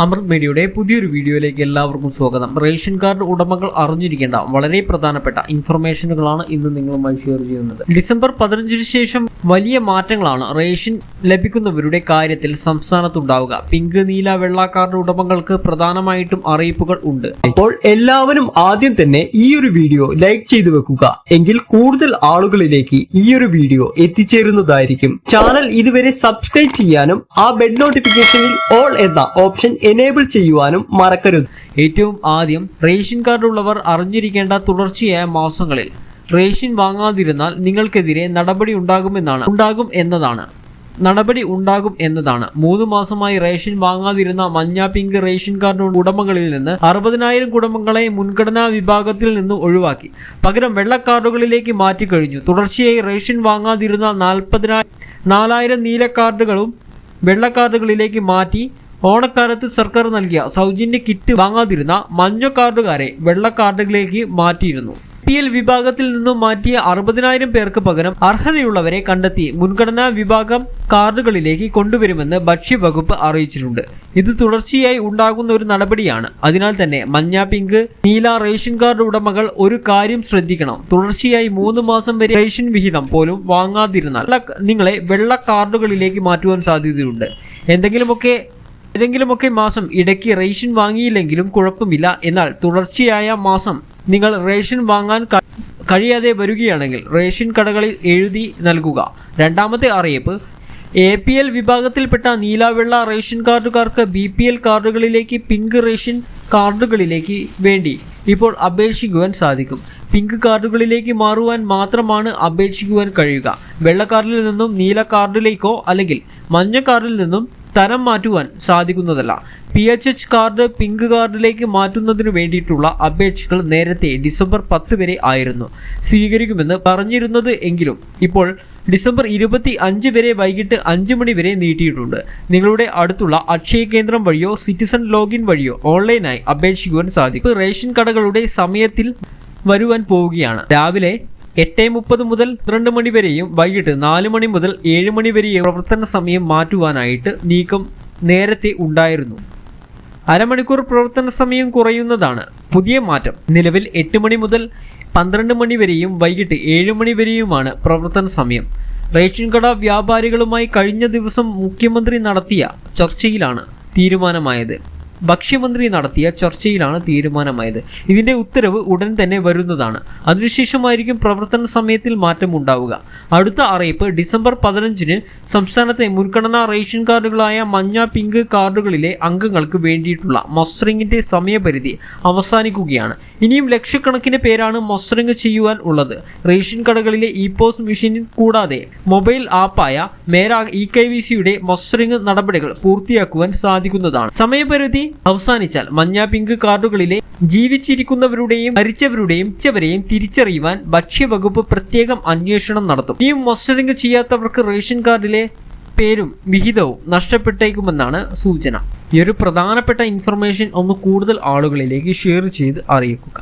അമൃത് മീഡിയയുടെ പുതിയൊരു വീഡിയോയിലേക്ക് എല്ലാവർക്കും സ്വാഗതം. റേഷൻ കാർഡ് ഉടമകൾ അറിഞ്ഞിരിക്കേണ്ട വളരെ പ്രധാനപ്പെട്ട ഇൻഫർമേഷനുകളാണ് ഇന്ന് നിങ്ങളുമായി ഷെയർ ചെയ്യുന്നത്. ഡിസംബർ പതിനഞ്ചിന് ശേഷം വലിയ മാറ്റങ്ങളാണ് റേഷൻ ലഭിക്കുന്നവരുടെ കാര്യത്തിൽ സംസ്ഥാനത്തുണ്ടാവുക. പിങ്ക് നീല വെള്ള കാർഡ് ഉടമകൾക്ക് പ്രധാനമായിട്ടും അറിയിപ്പുകൾ ഉണ്ട്. അപ്പോൾ എല്ലാവരും ആദ്യം തന്നെ ഈ ഒരു വീഡിയോ ലൈക്ക് ചെയ്തു വെക്കുക. എങ്കിൽ കൂടുതൽ ആളുകളിലേക്ക് ഈ ഒരു വീഡിയോ എത്തിച്ചേരുന്നതായിരിക്കും. ചാനൽ ഇതുവരെ സബ്സ്ക്രൈബ് ചെയ്യാനും ആ ബെഡ് നോട്ടിഫിക്കേഷനിൽ ഓൾ എന്ന ഓപ്ഷൻ എനേബിൾ ചെയ്യുവാനും മറക്കരുത്. ഏറ്റവും ആദ്യം റേഷൻ കാർഡ് ഉള്ളവർ അറിഞ്ഞിരിക്കേണ്ട തുടർച്ചയായ മാസങ്ങളിൽ റേഷൻ വാങ്ങാതിരുന്നാൽ നിങ്ങൾക്കെതിരെ നടപടി ഉണ്ടാകുമെന്നാണ്. ഉണ്ടാകും എന്നതാണ്. നടപടി ഉണ്ടാകും എന്നതാണ്. മൂന്ന് മാസമായി റേഷൻ വാങ്ങാതിരുന്ന മഞ്ഞ പിങ്ക് റേഷൻ കാർഡ് ഉടമകളിൽ നിന്ന് അറുപതിനായിരം കുടുംബങ്ങളെ മുൻഗണനാ വിഭാഗത്തിൽ നിന്ന് ഒഴിവാക്കി. പകരം വെള്ള കാർഡുകളിലേക്ക് മാറ്റിക്കഴിഞ്ഞു തുടർച്ചയായി റേഷൻ വാങ്ങാതിരുന്ന നാൽപ്പതിനായിരം നാലായിരം നീല കാർഡുകളും വെള്ള കാർഡുകളിലേക്ക് മാറ്റി ഓണക്കാലത്ത് സർക്കാർ നൽകിയ സൗജന്യ കിറ്റ് വാങ്ങാതിരുന്ന മഞ്ഞ കാർഡുകാരെ വെള്ള കാർഡുകളിലേക്ക് മാറ്റിയിരുന്നു. പി എൽ വിഭാഗത്തിൽ നിന്നും മാറ്റിയ അറുപതിനായിരം പേർക്ക് പകരം അർഹതയുള്ളവരെ കണ്ടെത്തി മുൻഗണനാ വിഭാഗം കാർഡുകളിലേക്ക് കൊണ്ടുവരുമെന്ന് ഭക്ഷ്യവകുപ്പ് അറിയിച്ചിട്ടുണ്ട്. ഇത് തുടർച്ചയായി ഉണ്ടാകുന്ന ഒരു നടപടിയാണ്. അതിനാൽ തന്നെ മഞ്ഞ പിങ്ക് നീല റേഷൻ കാർഡ് ഉടമകൾ ഒരു കാര്യം ശ്രദ്ധിക്കണം. തുടർച്ചയായി മൂന്ന് മാസം വരെ റേഷൻ വിഹിതം പോലും വാങ്ങാതിരുന്നാൽ നിങ്ങളെ വെള്ള കാർഡുകളിലേക്ക് മാറ്റുവാൻ സാധ്യതയുണ്ട്. എന്തെങ്കിലുമൊക്കെ ഏതെങ്കിലുമൊക്കെ മാസം ഇടയ്ക്ക് റേഷൻ വാങ്ങിയില്ലെങ്കിലും കുഴപ്പമില്ല. എന്നാൽ തുടർച്ചയായ മാസം നിങ്ങൾ റേഷൻ വാങ്ങാൻ കഴിയാതെ വരികയാണെങ്കിൽ റേഷൻ കടകളിൽ എഴുതി നൽകുക. രണ്ടാമത്തെ അറിയിപ്പ് എ പി എൽ വിഭാഗത്തിൽപ്പെട്ട നീലാവെള്ള റേഷൻ കാർഡുകാർക്ക് ബി പി എൽ കാർഡുകളിലേക്ക് പിങ്ക് റേഷൻ കാർഡുകളിലേക്ക് വേണ്ടി ഇപ്പോൾ അപേക്ഷിക്കുവാൻ സാധിക്കും. പിങ്ക് കാർഡുകളിലേക്ക് മാറുവാൻ മാത്രമാണ് അപേക്ഷിക്കുവാൻ കഴിയുക. വെള്ള കാർഡിൽ നിന്നും നീല കാർഡിലേക്കോ അല്ലെങ്കിൽ മഞ്ഞ കാർഡിൽ നിന്നും തരം മാറ്റുവാൻ സാധിക്കുന്നതല്ല. P H H card pink കാർഡിലേക്ക് മാറ്റുന്നതിന് വേണ്ടിയിട്ടുള്ള അപേക്ഷകൾ നേരത്തെ ഡിസംബർ പത്ത് വരെ ആയിരുന്നു. സ്വീകരിക്കുമെന്ന് പറഞ്ഞിരുന്നത് എങ്കിലും ഇപ്പോൾ ഡിസംബർ ഇരുപത്തി അഞ്ച് വരെ വൈകിട്ട് അഞ്ച് മണി വരെ നീട്ടിയിട്ടുണ്ട്. നിങ്ങളുടെ അടുത്തുള്ള അക്ഷയ കേന്ദ്രം വഴിയോ സിറ്റിസൺ ലോഗിൻ വഴിയോ ഓൺലൈനായി അപേക്ഷിക്കുവാൻ സാധിക്കും. റേഷൻ കടകളുടെ സമയത്തിൽ വരുവാൻ പോവുകയാണ്. രാവിലെ എട്ട് മുപ്പത് മുതൽ പന്ത്രണ്ട് മണി വരെയും വൈകിട്ട് നാല് മണി മുതൽ ഏഴ് മണി വരെയും പ്രവർത്തന സമയം മാറ്റുവാനായിട്ട് നീക്കം നേരത്തെ ഉണ്ടായിരുന്നു. അരമണിക്കൂർ പ്രവർത്തന സമയം കുറയുന്നതാണ് പുതിയ മാറ്റം. നിലവിൽ എട്ട് മണി മുതൽ പന്ത്രണ്ട് മണി വരെയും വൈകിട്ട് ഏഴ് മണി വരെയുമാണ് പ്രവർത്തന സമയം. റേഷൻ കട വ്യാപാരികളുമായി കഴിഞ്ഞ ദിവസം മുഖ്യമന്ത്രി നടത്തിയ ചർച്ചയിലാണ് തീരുമാനമായത്. ഭക്ഷ്യമന്ത്രി നടത്തിയ ചർച്ചയിലാണ് തീരുമാനമായത്. ഇതിന്റെ ഉത്തരവ് ഉടൻ തന്നെ വരുന്നതാണ്. അതിനുശേഷമായിരിക്കും പ്രവർത്തന സമയത്തിൽ മാറ്റമുണ്ടാവുക അടുത്ത അറിയിപ്പ് ഡിസംബർ പതിനഞ്ചിന് സംസ്ഥാനത്തെ മുൻഗണനാ റേഷൻ കാർഡുകളായ മഞ്ഞ പിങ്ക് കാർഡുകളിലെ അംഗങ്ങൾക്ക് വേണ്ടിയിട്ടുള്ള മസ്റ്ററിംഗിന്റെ സമയപരിധി അവസാനിക്കുകയാണ്. ഇനിയും ലക്ഷക്കണക്കിന് പേരാണ് മസ്റ്ററിംഗ് ചെയ്യുവാൻ ഉള്ളത്. റേഷൻ കടകളിലെ ഇ പോസ് മെഷീനിൽ കൂടാതെ മൊബൈൽ ആപ്പായ മേരാ ഇ കെ വി സിയുടെ മസ്റ്ററിംഗ് നടപടികൾ പൂർത്തിയാക്കുവാൻ സാധിക്കുന്നതാണ്. സമയപരിധി അവസാനിച്ചാൽ മഞ്ഞ പിങ്ക് കാർഡുകളിലെ ജീവിച്ചിരിക്കുന്നവരുടെയും മരിച്ചവരുടെയും മരിച്ചവരെയും തിരിച്ചറിയുവാൻ ഭക്ഷ്യവകുപ്പ് പ്രത്യേകം അന്വേഷണം നടത്തും. ഇനിയും മസ്റ്ററിംഗ് ചെയ്യാത്തവർക്ക് റേഷൻ കാർഡിലെ പേരും വിഹിതവും നഷ്ടപ്പെട്ടേക്കുമെന്നാണ് സൂചന. ഈ ഒരു പ്രധാനപ്പെട്ട ഇൻഫർമേഷൻ ഒന്ന് കൂടുതൽ ആളുകളിലേക്ക് ഷെയർ ചെയ്ത് അറിയിക്കുക.